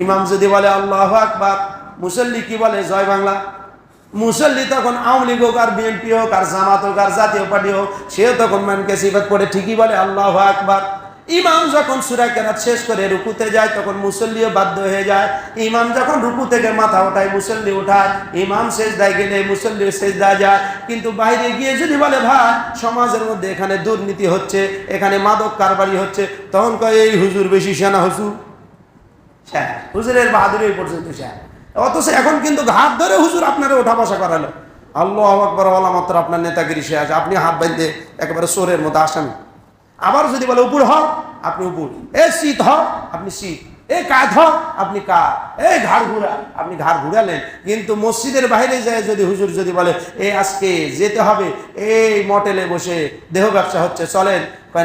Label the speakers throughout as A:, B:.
A: ইমাম যদি বলে আল্লাহ আকবার, মুসল্লি কি বলে? জয় বাংলা। মুসল্লি তখন আওয়ামী লীগ হোক আর বিএনপি হোক আর জামাত হোক আর জাতীয় পার্টি হোক, সেও তখন মানকে সিফত পড়ে ঠিকই বলে আল্লাহ আকবার। ইমাম যখন সুরা কেরাত শেষ করে রুকুতে যায়, তখন মুসল্লিও বাধ্য হয়ে যায়। ইমাম যখন রুকু থেকে মাথা ওঠায়, মুসল্লি ওঠায় ইমাম শেষ দায় গেলে মুসল্লি শেষ দেয় যায়। কিন্তু বাইরে গিয়ে যদি বলে, ভাই, সমাজের মধ্যে এখানে দুর্নীতি হচ্ছে, এখানে মাদক কারবারি হচ্ছে, তখন কয়, এই হুজুর বেশি সেনা হুজুর। স্যার, হুজুরের বাহাদুরি পর্যন্ত, স্যার। অথচ এখন কিন্তু হাত ধরে হুজুর আপনারা ওঠা বসা করালো। আল্লাহ আকবর আল্লাহ মাত্র আপনার নেতাগিরি সে আছে আপনি হাত বাঁধতে একেবারে সোরের মতো আসেন। আবার যদি বলে, উপর হক আপনি উপর। এ, শীত হক আপনি শীত। এ কাঁধ আপনি কাঁধ। এই ঘাড় ঘুরা আপনি ঘাড় ঘুরালেন। কিন্তু মসজিদের বাইরে যায় যদি হুজুর যদি বলে এ আজকে যেতে হবে এই মটেলে বসে দেহ ব্যবসা হচ্ছে চলেন।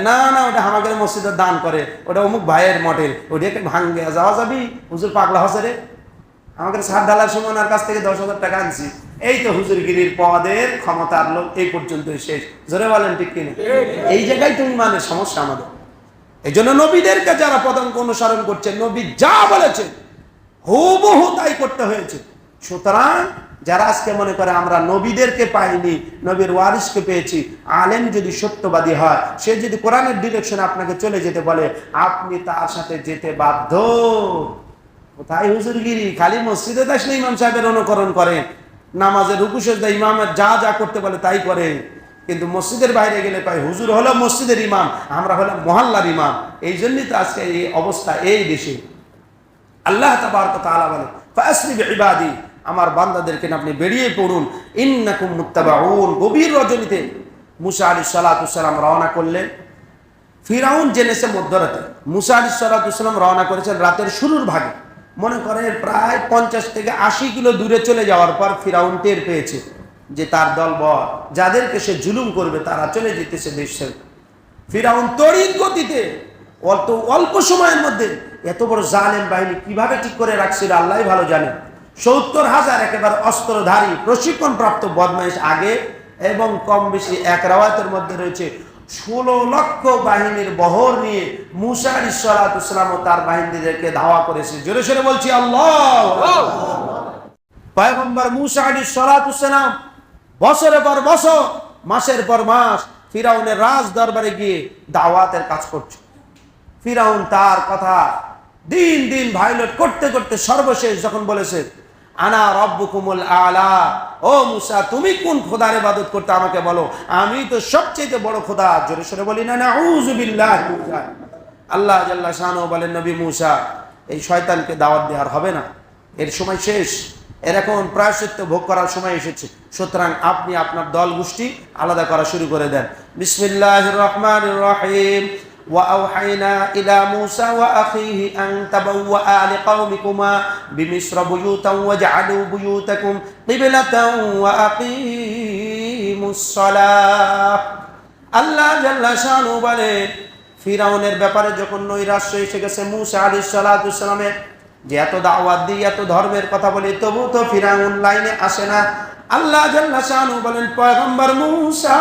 A: না না ওটা আমাদের মসজিদের দান করে ওটা অমুক ভাইয়ের মটেল ওটাকে ভাঙ্গে যাওয়া যাবি? হুজুর পাগলা হসে রে। আমাদের সাত ডালার সময় ওনার কাছ থেকে দশ হাজার টাকা আনছি। এই তো হুজুরগিরির পদের ক্ষমতার লোক এই পর্যন্তই শেষ। জোরে বলেন ঠিক কিনা? এই জায়গায় তুমি মানে সমস্যা আমাদের। এই জন্য নবীদেরকে যারা পদাঙ্ক অনুসরণ করছে, নবী যা বলেছে, হুবহু তাই করতে হয়েছে। সুতরাং যারা আজকে মনে করে আমরা নবীদেরকে পাইনি, নবীর ওয়ারিসকে পেয়েছি, আলেম যদি সত্যবাদী হয়, সে যদি কোরআনের ডিরেকশনে আপনাকে চলে যেতে বলে, আপনি তার সাথে যেতে বাধ্য। কোথায় হুজুরগিরি? খালি মসজিদে আসলে ইমাম সাহেবের অনুকরণ করে, নামাজের রুকুশের ইমামের যা যা করতে বলে তাই করে। কিন্তু মসজিদের বাইরে গেলে পাই হুজুর হলো মসজিদের ইমাম, আমরা হলাম মহল্লার ইমাম। এই জন্যই তো আজকে এই অবস্থা এই দেশে। আল্লাহ তালা বলে ফাসরি ইবাদি, আমার বান্দাদেরকে আপনি বেরিয়ে পড়ুন। ইন্নাকুম মুত্তাবাউন। গভীর রজনীতে মুসা আলী সালাতুসাল্লাম রওনা করলেন। ফিরাউন জেনেছে মধ্যরাতে। মুসা আলী সালাতুসাল্লাম রওনা করেছেন রাতের শুরুর ভাগে। মনে করেন প্রায় পঞ্চাশ থেকে আশি কিলো দূরে চলে যাওয়ার পর ফিরাউন টের পেয়েছে। যে তার দল বল যাদেরকে সে জুলুম করবে তারা চলে যেতেছে দেশের। ফিরাউন তড়িৎ গতিতে অল্প অল্প সময়ের মধ্যে এত বড় জালেম বাহিনী কীভাবে ঠিক করে রাখছিল আল্লাহ ভালো জানে। সত্তর হাজার একেবারে অস্ত্রধারী প্রশিক্ষণ প্রাপ্ত বদমাইশ আগে এবং কম বেশি এক রাওয়াতের মধ্যে রয়েছে। ষোলো লক্ষ বাহিনীর বহর নিয়ে মুসা ইসালাতাম ও তার বাহিনীদেরকে ধাওয়া করেছে। জোরে সরে বলছি আল্লাহ পয়গম্বর মুসা আলী সালাতাম বছরের পর বছর, মাসের পর মাস ফিরাউনের রাজ দরবারে গিয়ে দাওয়াতের কাজ করছে। ফিরাউন তার কথা দিন দিন ভাইলেট করতে করতে সর্বশেষ যখন বলেছে, আনা রব্বুকুমুল আলা। ও মুসা, তুমি কোন খোদার ইবাদত করতে আমাকে বলো? আমি তো সবচেয়ে বড় খোদা, জোরে সরে বলি, না না আল্লাহ জাল্লাহ শাহানু বলেন, নবী মুসা, এই শয়তানকে দাওয়াত দেওয়ার হবে না। এর সময় শেষ। এর এখন প্রায়শ্চিত্ত ভোগ করার সময় এসেছে সুতরাং আপনি আপনার দল গোষ্ঠী আলাদা করা শুরু করে দেন বিসমিল্লাহ রহমান রহিম وأوحينا إلى موسى وأخيه أن تبوأ لقومكما بمصر بيوتا واجعلوا بيوتكم قبلة وأقيموا الصلاة আল্লাহ জাল্লা শানু বলেন ফিরাউনের ব্যাপারে যখন নৈরাশ্য এসে গেছে মুসা আলী সালাতামের যে এত দাওয়াত দিই এত ধর্মের কথা বলি, তবু তো ফিরাউন লাইনে আসে না। আল্লাহ বলেন, পয়গম্বর মুসা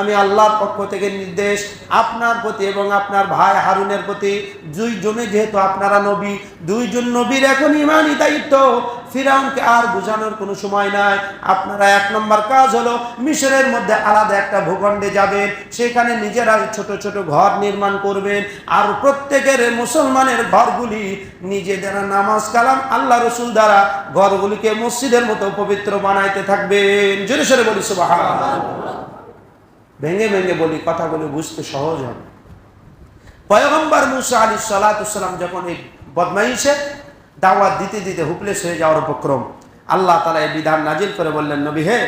A: আমি আল্লাহর পক্ষ থেকে নির্দেশ আপনার প্রতি এবং আপনার ভাই হারুনের প্রতি দুইজনে যেহেতু আপনারা নবী, দুইজন নবীর এখন ইমানই দায়িত্ব। ফিরাউনকে আর বোঝানোর কোনো সময় নাই। আপনারা এক নম্বর কাজ হলো মিশরের মধ্যে আলাদা একটা ভূখণ্ডে যাবেন, সেখানে নিজেরা ছোট ছোট ঘর নির্মাণ করবেন, আর প্রত্যেকের মুসলমানের ঘরগুলি নিজেদের নামাজ কালাম, আল্লাহ রসুল দ্বারা ঘরগুলিকে মসজিদের মতো পবিত্র বানাইতে থাকবেন। জোরে সরে বলি সুবাহ ভেঙে ভেঙে বলি, কথাগুলি বুঝতে সহজ হবে। পয়গম্বর মুসা আলী সালাতাম যখন এই বদমাইশে দাওয়াত দিতে দিতে হুপলেস হয়ে যাওয়ার উপক্রম, আল্লাহ তালা এই বিধান নাজিল করে বললেন, নবী হে,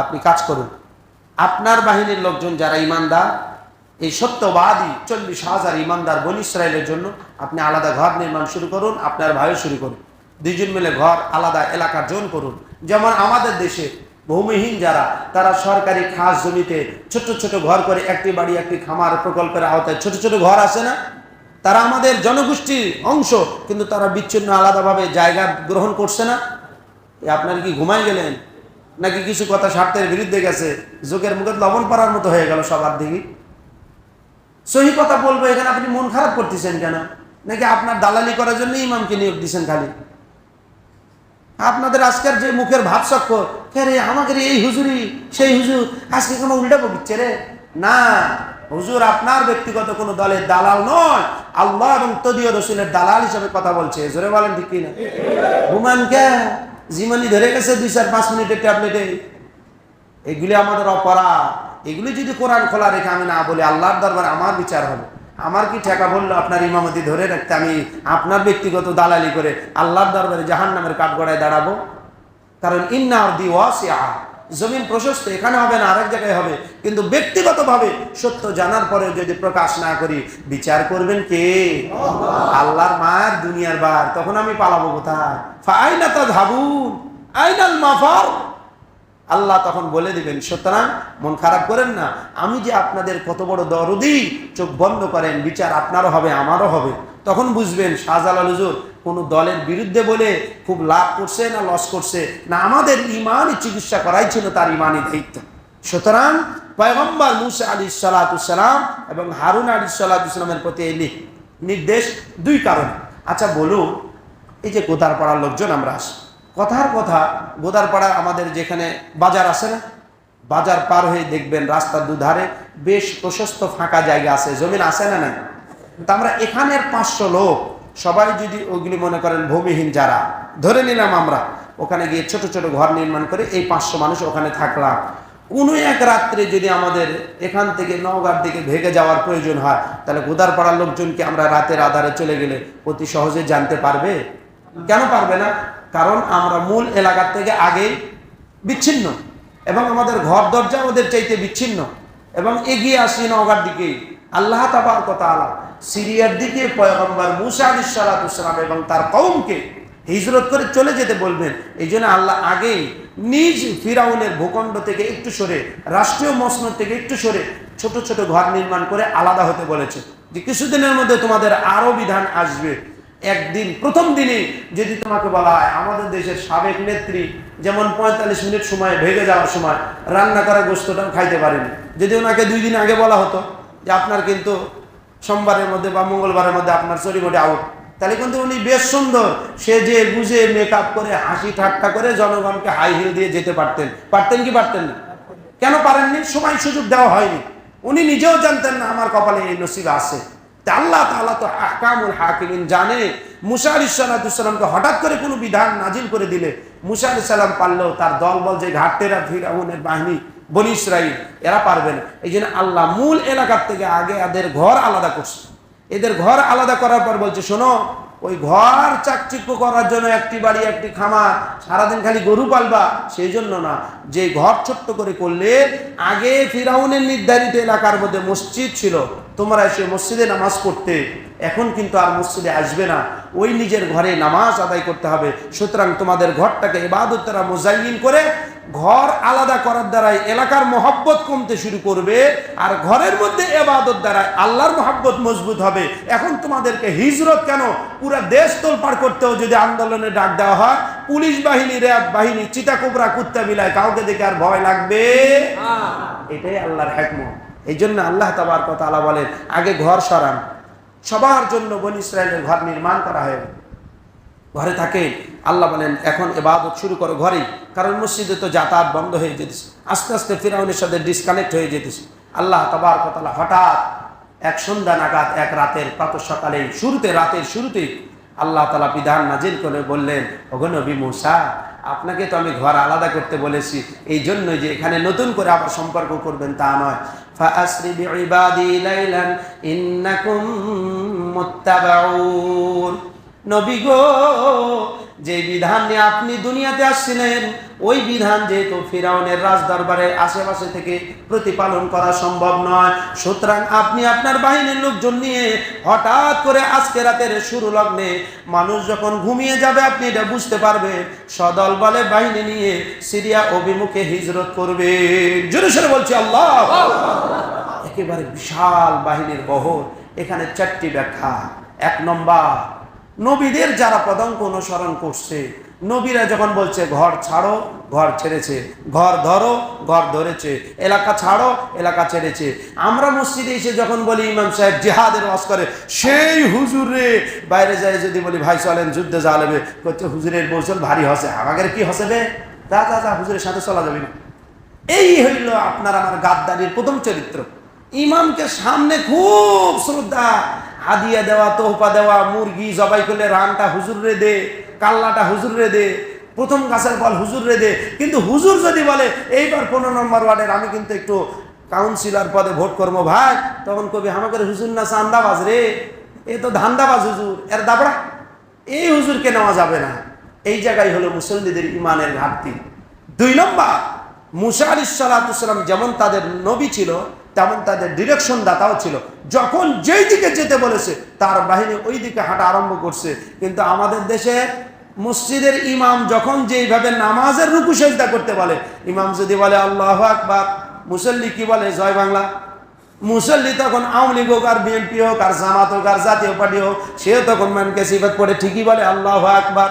A: আপনি কাজ করুন। আপনার বাহিনীর লোকজন যারা ইমানদার এই সত্যবাদী চল্লিশ হাজার ইমানদার বন ইসরায়েলের জন্য আপনি আলাদা ঘর নির্মাণ শুরু করুন, আপনার ভাইও শুরু করুন। দুইজন মিলে ঘর, আলাদা এলাকার জোন করুন। যেমন আমাদের দেশে ভূমিহীন যারা, তারা সরকারি খাস জমিতে ছোট ছোট ঘর করে একটি বাড়ি, একটি খামার প্রকল্পের আওতায় ছোট ছোট ঘর আছে না? তারা আমাদের জনগোষ্ঠীর অংশ, কিন্তু তারা বিচ্ছিন্ন আলাদাভাবে জায়গা গ্রহণ করছে না? আপনার কি ঘুমাই গেলেন? নাকি কিছু কথা স্বার্থের বিরুদ্ধে গেছে? যোগের মুখে লবণ পাড়ার মতো হয়ে গেল সবার দিকে। সহি কথা বলব, এখানে আপনি মন খারাপ করতেছেন কেন? নাকি আপনার দালালি করার জন্য ইমামকে নিয়োগ দিচ্ছেন খালি? আপনাদের আজকের যে মুখের ভাব চক্কর কে রে আমাকে এই হুজুরি, সেই হুজুর, আজকে কোনো উল্টা বকিচ্ছে রে? না, হুজুর আপনার ব্যক্তিগত কোনো দলের দালাল নয়। আল্লাহ এবং তদীয় রসুলের দালাল হিসাবে কথা বলছে। জোরে বলেন ঠিক কিনা? ঘুমান কে? জীবনী ধরে গেছে দুই চার পাঁচ মিনিটের ট্যাবলেটে। এগুলি আমাদের অপরাধ। এগুলি যদি কোরআন খোলা রেখে আমি না বলি, আল্লাহর দরবারে আমার বিচার হবে। আমার কি ঠেকা বলল আপনার ইমামতি ধরে রাখতে? আমি আপনার ব্যক্তিগত দালালি করে আল্লাহর দরবারে জাহান নামের কাঠগড়ায় দাঁড়াবো? কারণ ইন্না দি ওয়াসিয়া জমিন প্রশস্ত, এখানে হবে না, আরেক জায়গায় হবে। কিন্তু ব্যক্তিগতভাবে সত্য জানার পরে যদি প্রকাশ না করি, বিচার করবেন কে? আল্লাহর মায়ের দুনিয়ার বার, তখন আমি পালাবো কোথায়? আইনাল মাফার। আল্লাহ তখন বলে দিবেন, সুতরাং মন খারাপ করেন না। আমি যে আপনাদের কত বড় দরদি, চোখ বন্ধ করেন, বিচার আপনারও হবে, আমারও হবে। তখন বুঝবেন, শাহজালাল হুজুর কোনো দলের বিরুদ্ধে বলে খুব লাভ করছে না লস করছে? না, আমাদের ইমানই চিকিৎসা করাই ছিল তার ইমানই দায়িত্ব। সুতরাং পয়গম্বর মুসা আলী সালাতাম এবং হারুন আলী সালাতামের প্রতি এই নির্দেশ দুই কারণ। আচ্ছা বলুন, এই যে কোথার পাড়ার লোকজন, আমরা আসি। কথার কথা গোদারপাড়া আমাদের যেখানে বাজার আছে না, বাজার পার হয়ে দেখবেন রাস্তার দুধারে বেশ প্রশস্ত ফাঁকা জায়গা আছে, জমিন আছে না নাই? তা আমরা এখানের পাঁচশো লোক, সবাই যদি ওগুলি মনে করেন ভূমিহীন যারা, ধরে নিলাম আমরা, ওখানে গিয়ে ছোট ছোট ঘর নির্মাণ করে এই পাঁচশো মানুষ ওখানে থাকলাম। কোনো এক রাত্রে যদি আমাদের এখান থেকে নওগাঁর দিকে ভেগে যাওয়ার প্রয়োজন হয়, তাহলে গোদারপাড়ার লোকজনকে আমরা রাতের আধারে চলে গেলে অতি সহজে জানতে পারবে? কেন পারবে না? কারণ আমরা মূল এলাকার থেকে আগে বিচ্ছিন্ন এবং আমাদের ঘর দরজা ওদের চাইতে বিচ্ছিন্ন এবং এগিয়ে আসি নওগার দিকে। আল্লাহ তাবার কথা আলা সিরিয়ার দিকে পয়গম্বর মুসা আলী এবং তার কৌমকে হিজরত করে চলে যেতে বলবেন। এই জন্য আল্লাহ আগেই নিজ ফিরাউনের ভূখণ্ড থেকে একটু সরে, রাষ্ট্রীয় মসনদ থেকে একটু সরে ছোট ছোট ঘর নির্মাণ করে আলাদা হতে বলেছে। যে কিছুদিনের মধ্যে তোমাদের আরও বিধান আসবে। একদিন, প্রথম দিনে যদি তোমাকে বলা হয়, আমাদের দেশের সাবেক নেত্রী যেমন পঁয়তাল্লিশ মিনিট সময় ভেঙে যাওয়ার সময় রান্না করা গোস্তটাও খাইতে পারেনি। যদি ওনাকে দুই দিন আগে বলা হতো যে আপনার কিন্তু সোমবারের মধ্যে বা মঙ্গলবারের মধ্যে আপনার চরিমটি আউট তাহলে কিন্তু উনি বেশ সুন্দর সে যে বুঝে মেকআপ করে হাসি ঠাট্টা করে জনগণকে হাই হিল দিয়ে যেতে পারতেন। পারতেন কি পারতেন না? কেন পারেননি? সময় সুযোগ দেওয়া হয়নি। উনি নিজেও জানতেন না, আমার কপালে এই নসিব আছে। তা আল্লাহ তাআলা তো আহকামুল হাকিমিন জানে। মুসা আলি হঠাৎ করে কোনো বিধান নাজিল করে দিলে, মুসা আলি সাল্লাম পারলেও তার দলবল যে ঘাটতেরা ফিরাউনের বাহিনী, বনি ইসরাইল, এরা পারবে না। এই জন্য আল্লাহ মূল এলাকার থেকে আগে এদের ঘর আলাদা করছে। এদের ঘর আলাদা করার পর বলছে, শোনো, ওই ঘর চাকচিক্য করার জন্য একটি বাড়ি, একটি খামার, সারাদিন খালি গরু পালবা, সেই জন্য না। যে ঘর ছোট্ট করে করলে, আগে ফিরাউনের নির্ধারিত এলাকার মধ্যে মসজিদ ছিল তোমরা এসে মসজিদে নামাজ পড়তে এখন কিন্তু আর মসজিদে আসবে না। ওই নিজের ঘরে নামাজ আদায় করতে হবে। সুতরাং তোমাদের ঘরটাকে এবাদত তারা মোজাইন করে ঘর আলাদা করার দ্বারাই এলাকার মহব্বত কমতে শুরু করবে আর ঘরের মধ্যে এবাদত দ্বারাই আল্লাহর মহব্বত মজবুত হবে। এখন তোমাদেরকে হিজরত কেন? পুরা দেশ তোলপাড় করতেও যদি আন্দোলনে ডাক দেওয়া হয় পুলিশ বাহিনী র্যাব বাহিনী চিতাকুবরা কুত্তা বিলায় কাউকে দেখে আর ভয় লাগবে? এটাই আল্লাহর হ্যাকমত এই জন্য আল্লাহ তাবার কথা আল্লাহ বলেন, আগে ঘর সরান। সবার জন্য বন ইসরায়েলের ঘর নির্মাণ করা হয় ঘরে থাকে, আল্লাহ বলেন, এখন এবাদত শুরু করো ঘরেই, কারণ মসজিদে তো যাতায়াত বন্ধ হয়ে যেতেছে। আস্তে আস্তে ফিরাউনের সাথে ডিসকানেক্ট হয়ে যেতেছে। আল্লাহ তবার কথা হঠাৎ এক সন্ধ্যা নাগাদ এক রাতের, প্রাত সকালে শুরুতে, রাতের শুরুতে আল্লাহ তালা বিধান নাজির করে বললেন নবী মূসা, আপনাকে তো আমি ঘর আলাদা করতে বলেছি। এই জন্যই যে এখানে নতুন করে আবার সম্পর্ক করবেন তা নয়। নবী গো যে বিধান নিয়ে আপনি দুনিয়াতে আসছিলেন, ওই বিধান যেহেতু ফিরাউনের রাজ দরবারের আশেপাশে থেকে প্রতিপালন করা সম্ভব নয়। সুতরাং আপনি আপনার বাহিনীর লোকজন নিয়ে হঠাৎ করে আজকে রাতের শুরু লগ্নে মানুষ যখন ঘুমিয়ে যাবে, আপনি এটা বুঝতে পারবেন, সদল বলে বাহিনী নিয়ে সিরিয়া অভিমুখে হিজরত করবে। জোরে সরে বলছি, আল্লাহ! একেবারে বিশাল বাহিনীর বহর, এখানে চারটি ব্যাখ্যা। এক নম্বর নবীদের যারা পদাঙ্ক অনুসরণ করছে, নবীরা যখন বলছে, ঘর ছাড়ো, ঘর ছেড়েছে, ঘর ধরো, ঘর ধরেছে, এলাকা ছাড়ো, এলাকা ছেড়েছে। আমরা মসজিদে এসে যখন বলি, ইমাম সাহেব জেহাদের ওয়াজ করে, সেই হুজুরে। বাইরে যায় যদি বলি, ভাই, চলেন, যুদ্ধে লাগবে করছে হুজুরের বৌচল ভারী হসে আমাদের কি হসে বে? তা তা তা হুজুরের সাথে চলা যাবে না। এই হইল আপনার আমার গাদ্দারির প্রথম চরিত্র। ইমামকে সামনে খুব শ্রদ্ধা হাদিয়া দেওয়া তোহপা দেওয়া, মুরগি জবাই করলে রানটা হুজুরে দে, কাল্লাটা হুজুরে দে, প্রথম গাছের ফল হুজুরে দে। কিন্তু হুজুর যদি বলে, এইবার পনেরো নম্বর ওয়ার্ডের আমি কিন্তু একটু কাউন্সিলর পদে ভোট করব ভাই, তখন কবি আমাকে হুজুর না চান্দাবাজ রে, এ তো ধান্দাবাজ হুজুর, এর দাবড়া, এই হুজুরকে নেওয়া যাবে না। এই জায়গায় হলো মুসল্লিদের ইমানের ঘাটতি। দুই নম্বর, মুসা আলি যেমন তাদের নবী ছিল তেমন তাদের ডিরেকশন দাতাও ছিল। যখন যেই দিকে যেতে বলেছে, তার বাহিনী ওই দিকে হাঁটা আরম্ভ করছে। কিন্তু আমাদের দেশে মসজিদের ইমাম যখন যেইভাবে নামাজের রুকু সেজদা করতে বলে, ইমাম যদি বলে, আল্লাহ আকবার মুসল্লি কি বলে? জয় বাংলা। মুসল্লি তখন আওয়ামী লীগ হোক আর বিএনপি হোক আর জামাত হোক আর জাতীয় পার্টি হোক, সেও তখন ম্যানকে সিবাদ পড়ে ঠিকই বলে, আল্লাহ আকবার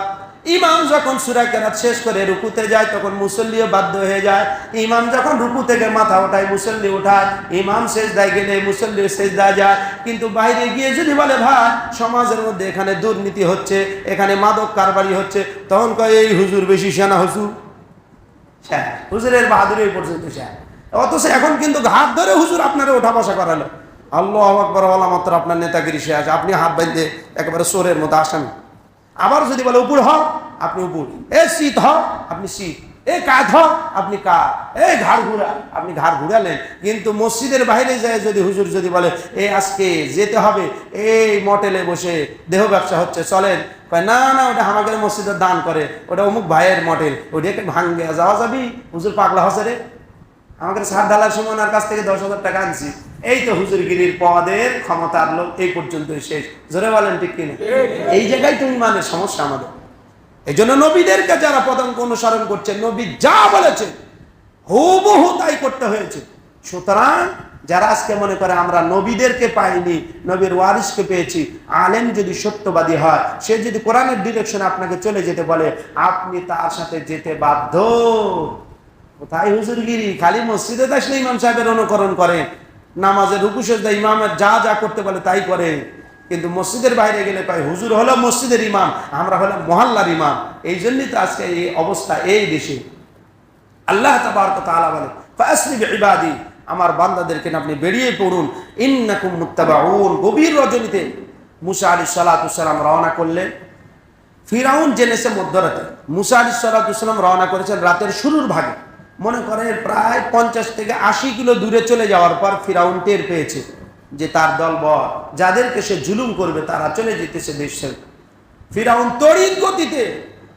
A: ইমাম যখন সুরা কেরাত শেষ করে রুকুতে যায়, তখন মুসল্লিও বাধ্য হয়ে যায়। ইমাম যখন রুকু থেকে মাথা ওঠায়, মুসল্লি ওঠায়। ইমাম শেষ দায় গেলে মুসল্লি শেষ দায় যায়। কিন্তু বাইরে গিয়ে যদি বলে, ভাই, সমাজের মধ্যে এখানে দুর্নীতি হচ্ছে, এখানে মাদক কারবারি হচ্ছে, তখন কয়, এই হুজুর বেশি সেনা, হুজুর। স্যার, হুজুরের বাহাদুরি পর্যন্ত, স্যার। অথচ এখন কিন্তু হাত ধরে হুজুর আপনারা ওঠা বসা করালো। আল্লাহ আকবর আল্লাহ মাত্র আপনার নেতাগিরি শেষ। আপনি হাত বাঁধতে একেবারে সোরের মতো আসামি আবার যদি বলে উপর হ আপনি উপর। এ শীত হ আপনি শীত। এ কাঁধ আপনি কাঁধ। এই ঘাড় ঘুরা, আপনি ঘাড় ঘুরালেন। কিন্তু মসজিদের বাইরে যায় যদি হুজুর যদি বলে, এ আজকে যেতে হবে, এই মটেলে বসে দেহ ব্যবসা হচ্ছে, চলেন। না না, ওটা আমাদের মসজিদে দান করে। ওটা অমুক ভাইয়ের মটেল। ওটাকে ভাঙ্গে যাওয়া যাবি? হুজুর পাগলা হসে রে। আমাদের সাত ডালার সময় ওনার কাছ থেকে দশ হাজার টাকা আনছি। এই তো হুজুরগিরির পদের ক্ষমতার লোক, এই পর্যন্ত শেষ। জোরে বলেন ঠিক কিনা? এই জায়গায় তুমি মানে সমস্যা আমাদের। এই জন্য নবীদেরকে যারা পদাঙ্ক অনুসরণ করছে, নবী যা বলেছে, হুবহু তাই করতে হয়েছে। সুতরাং যারা আজকে মনে করে আমরা নবীদেরকে পাইনি, নবীর ওয়ারিসকে পেয়েছি, আলেম যদি সত্যবাদী হয়, সে যদি কোরআনের ডিরেকশনে আপনাকে চলে যেতে বলে, আপনি তার সাথে যেতে বাধ্য। কোথায় হুজুরগিরি? খালি মসজিদে আসলে ইমাম সাহেবের অনুকরণ করে নামাজের রুকু সেজদা ইমামের যা যা করতে বলে তাই করে। কিন্তু মসজিদের বাইরে গেলে পাই হুজুর হলো মসজিদের ইমাম, আমরা হলাম মহল্লার ইমাম। এই জন্যই তো আজকে এই অবস্থা এই দেশে। আল্লাহ তাআলা বলে ফাসলি বিইবাদি আমার বান্দাদেরকে আপনি বেরিয়ে পড়ুন। ইন্নাকুম মুত্তাবাউন। গভীর রজনীতে মুসা আলাইহিস সালাতু সালাম রওনা করলেন। ফিরাউন জেনেছে মধ্যরাতে। মুসা আলাইহিস সালাতু সালাম রওনা করেছেন রাতের শুরুর ভাগে। মনে করেন প্রায় পঞ্চাশ থেকে আশি কিলো দূরে চলে যাওয়ার পর ফিরাউন টের পেয়েছে যে তার দল বল যাদেরকে সে জুলুম করবে, তারা চলে যেতেছে দেশ। ফিরাউন তড়িৎ গতিতে,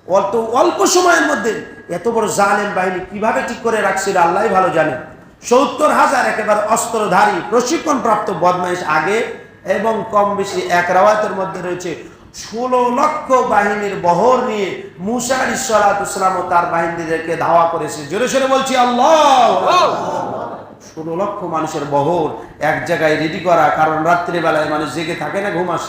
A: অল্প অল্প সময়ের মধ্যে এত বড় জালেম বাহিনী কীভাবে ঠিক করে রাখছিল আল্লাহ ভালো জানে সত্তর হাজার একেবারে অস্ত্রধারী প্রশিক্ষণপ্রাপ্ত বদমাইশ আগে এবং কম বেশি এক রাওয়াতের মধ্যে রয়েছে ষোলো লক্ষ বাহিনীর বহর নিয়ে মুসার ইসলাম ও তার বাহিনীদেরকে ধাওয়া করেছে। জোরে সরে বলছি আল্লাহ ষোলো লক্ষ মানুষের বহর এক জায়গায় রেডি করা কারণ রাত্রিবেলায় মানুষ জেগে থাকে না ঘুমাস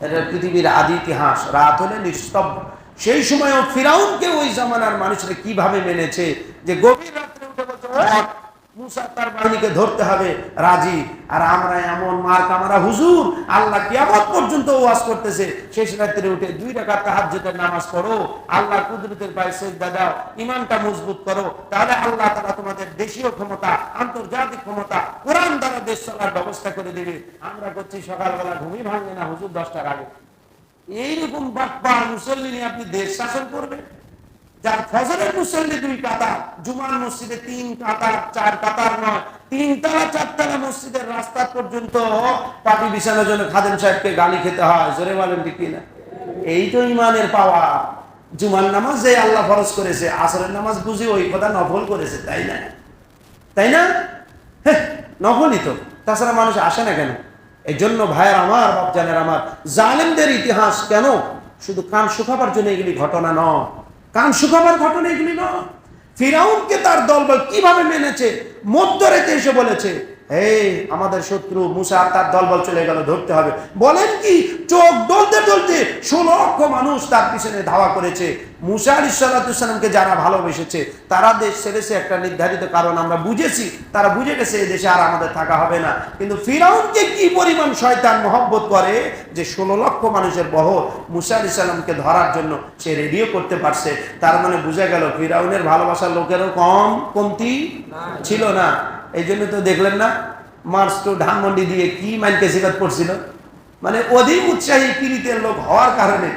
A: এটা পৃথিবীর আদি ইতিহাস। রাত হলে নিস্তব্ধ। সেই সময়ও ফিরাউনকে ওই জামানার মানুষরা কীভাবে মেনেছে যে গভীর রাত্রে উঠে বলছে "ওঠ, তার মজবুত করো। তাহলে আল্লাহ তাআলা তোমাদের দেশীয় ক্ষমতা, আন্তর্জাতিক ক্ষমতা, কোরআন দ্বারা দেশ চলার ব্যবস্থা করে দেবে। আমরা করছি সকালবেলা ঘুমিয়ে ভাঙবে না, হুজুর দশটার আগে। এইরকম বাপ্পা মুসল্লি নিয়ে আপনি দেশ শাসন করবেন? যার ফজরের মুসল্লি দুই কাতার জুমার মসজিদে তিন কাতার চার কাতার নয়, তিন তালা চারতলা মসজিদের রাস্তা পর্যন্ত পাটি বিছানোর জন্য খাদেম সাহেবকে গালি খেতে হয়। জোরে বলেন ঠিক কিনা? এই তো ইমানের পাওয়া জুমার নামাজ যে আল্লাহ ফরজ করেছে, আসরের নামাজ বুঝি ওই কথা নফল করেছে, তাই না? তাই না? নফলই তো। তাছাড়া মানুষ আসে না কেন? এই জন্য ভাইয়ের আমার, বাপজানের আমার, জালেমদের ইতিহাস কেন? শুধু কান শুকাবার জন্য এগুলি ঘটনা নয়। কান সুখবর ঘটনা এগুলি নয়। ফিরাউনকে তার দলবল কীভাবে মেনেছে মধ্যরেতে এসে বলেছে এই আমাদের শত্রু মুসা আর তার দলবল চলে গেল ধরতে হবে। বলেন কি চোখ ডলতে ডলতে ষোলো লক্ষ মানুষ তার পিছনে ধাওয়া করেছে। মুসা আলী সাল্লাহামকে যারা ভালোবেসেছে তারা দেশ ছেড়েছে একটা নির্ধারিত কারণ আমরা বুঝেছি তারা বুঝে গেছে এই দেশে আর আমাদের থাকা হবে না। কিন্তু ফিরাউনকে কি পরিমাণ শয়তান মহব্বত করে যে ষোলো লক্ষ মানুষের বহ মুসা আলী সাল্লামকে ধরার জন্য সে রেডিও করতে পারছে? তার মানে বুঝে গেল ফিরাউনের ভালোবাসার লোকেরও কম কমতি ছিল না। এই জন্য তো দেখলেন না, মার্চ টু ধানমন্ডি দিয়ে কি মাইনকে সিবাদ করছিল মানে অধিক উৎসাহী পীড়িতের লোক হওয়ার কারণে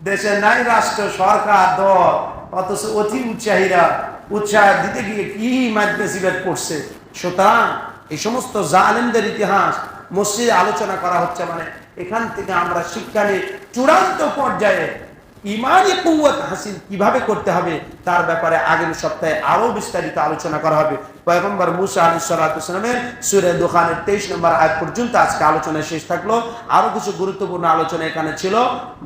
A: দেশে নাই রাষ্ট্র, সরকার, দল, অথচ অতি উৎসাহীরা উৎসাহ দিতে গিয়ে কি মাইনকে সিবাদ করছে সুতরাং এই সমস্ত জালেমদের ইতিহাস মসজিদে আলোচনা করা হচ্ছে মানে এখান থেকে আমরা শিক্ষা নিয়ে চূড়ান্ত পর্যায়ে ইমানি কুয়াত হাসিল কীভাবে করতে হবে, তার ব্যাপারে আগামী সপ্তাহে আরও বিস্তারিত আলোচনা করা হবে। পয়গম্বর মুসা আলী সালামের সুরে দোকানের তেইশ নম্বর আগ পর্যন্ত আজকে আলোচনা শেষ থাকল। আরও কিছু গুরুত্বপূর্ণ আলোচনা এখানে ছিল,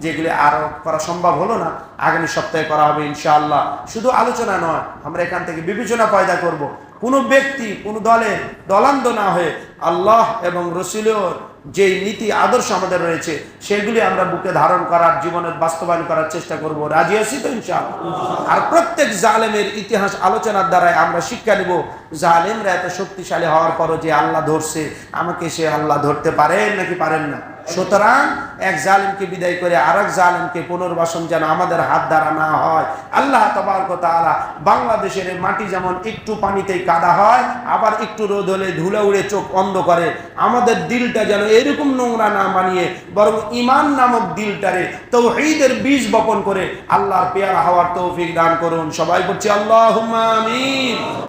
A: যেগুলি আরও করা সম্ভব হলো না। আগামী সপ্তাহে করা হবে ইনশাআল্লাহ। শুধু আলোচনা নয়, আমরা এখান থেকে বিবেচনা পয়দা করব। কোনো ব্যক্তি, কোনো দলে দলান্দ না হয়ে আল্লাহ এবং রসুলের যে নীতি, আদর্শ আমাদের রয়েছে, সেগুলি আমরা বুকে ধারণ করার, জীবনের বাস্তবায়ন করার চেষ্টা করব। রাজি আছি তো আর প্রত্যেক জালেমের ইতিহাস আলোচনার দ্বারাই আমরা শিক্ষা নিব, জালেমরা এত শক্তিশালী হওয়ার পরও যে আল্লাহ ধরছে, আমাকে সে আল্লাহ ধরতে পারেন নাকি পারেন না? সুতরাং এক জালিমকে বিদায় করে আর এক জালিমকে পুনর্বাসন যেন আমাদের হাত দ্বারা না হয়। আল্লাহ তবারকতালা বাংলাদেশের মাটি যেমন একটু পানিতেই কাদা হয়, আবার একটু রোদ হলে ধুলে উড়ে চোখ অন্ধ করে। আমাদের দিলটা যেন এরকম নোংরা না বানিয়ে বরং ইমান নামক দিলটারে তৌহিদের বীজ বপন করে আল্লাহর পেয়ারা হওয়ার তৌফিক দান করুন। সবাই বলছি আল্লাহ আমিন।